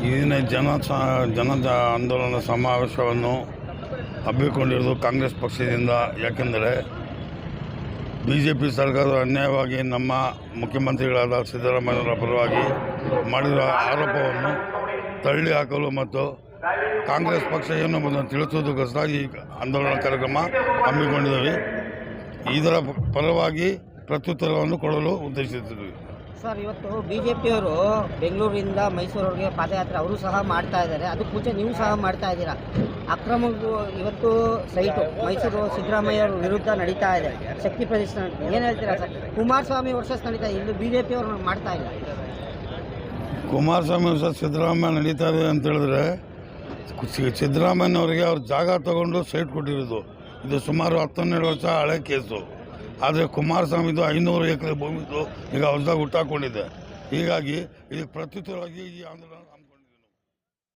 ನಡೀತಾ ಇದೆ ನೀವು ಸಹ ಬಂದಿದ್ದೀರಾ ಏನು ಹೇಳ್ತೀರಾ ಸರ್ ಈ ದಿನ ಜನ ಸ- ಜನದ ಆಂದೋಲನ ಸಮಾವೇಶವನ್ನು ಹಬ್ಬಿಕೊಂಡಿರೋದು ಕಾಂಗ್ರೆಸ್ ಪಕ್ಷದಿಂದ. ಯಾಕೆಂದರೆ ಬಿ ಜೆ ಪಿ ಸರ್ಕಾರ ಅನ್ಯಾಯವಾಗಿ ನಮ್ಮ ಮುಖ್ಯಮಂತ್ರಿಗಳಾದ ಸಿದ್ದರಾಮಯ್ಯವರ ಪರವಾಗಿ ಮಾಡಿದ ಆರೋಪವನ್ನು ತಳ್ಳಿ ಹಾಕಲು ಮತ್ತು ಕಾಂಗ್ರೆಸ್ ಪಕ್ಷ ಏನು ಬಂದು ಈ ಆಂದೋಲನ ಕಾರ್ಯಕ್ರಮ ಹಮ್ಮಿಕೊಂಡಿದ್ದೀವಿ. ಇದರ ಪರವಾಗಿ ಪ್ರತ್ಯುತ್ತರವನ್ನು ಕೊಡಲು ಉದ್ದೇಶಿಸಿದ್ವಿ ಸರ್, ಇವತ್ತು ಬಿ ಜೆ ಪಿಯವರು ಬೆಂಗಳೂರಿಂದ ಮೈಸೂರವ್ರಿಗೆ ಪಾದಯಾತ್ರೆ ಅವರು ಸಹ ಮಾಡ್ತಾ ಇದ್ದಾರೆ. ಅದಕ್ಕೆ ಮುಂಚೆ ನೀವು ಸಹ ಮಾಡ್ತಾ ಇದ್ದೀರಾ? ಅಕ್ರಮ ಇವತ್ತು ಸೈಟು, ಮೈಸೂರು ಸಿದ್ದರಾಮಯ್ಯ ವಿರುದ್ಧ ನಡೀತಾ ಇದೆ. ಶಕ್ತಿ ಪ್ರದರ್ಶನ ಏನು ಹೇಳ್ತೀರಾ ಸರ್? ಕುಮಾರಸ್ವಾಮಿ ವರ್ಷಸ್ ನಡೀತಾ ಇದೆ. ಇಲ್ಲಿ ಬಿ ಜೆ ಪಿಯವರು ಮಾಡ್ತಾ ಇಲ್ಲ. ಕುಮಾರಸ್ವಾಮಿ ವರ್ಷ ಸಿದ್ದರಾಮಯ್ಯ ನಡೀತಾ ಇದೆ ಅಂತ ಹೇಳಿದ್ರೆ ಸಿದ್ದರಾಮಯ್ಯನವರಿಗೆ ಅವ್ರ ಜಾಗ ತಗೊಂಡು ಸೈಟ್ ಕೊಟ್ಟಿರೋದು. ಇದು ಸುಮಾರು ಹತ್ತನ್ನೆರಡು ವರ್ಷ ಹಳೆ ಕೇಸು. ಆದರೆ ಕುಮಾರಸ್ವಾಮಿದು ಐನೂರು ಎಕರೆ ಭೂಮಿದು ಈಗ ಹೊಸದಾಗಿ ಹುಟ್ಟಾಕೊಂಡಿದೆ. ಹೀಗಾಗಿ ಇದಕ್ಕೆ ಪ್ರತ್ಯುತ್ತರವಾಗಿ ಈ ಆಂದೋಲನ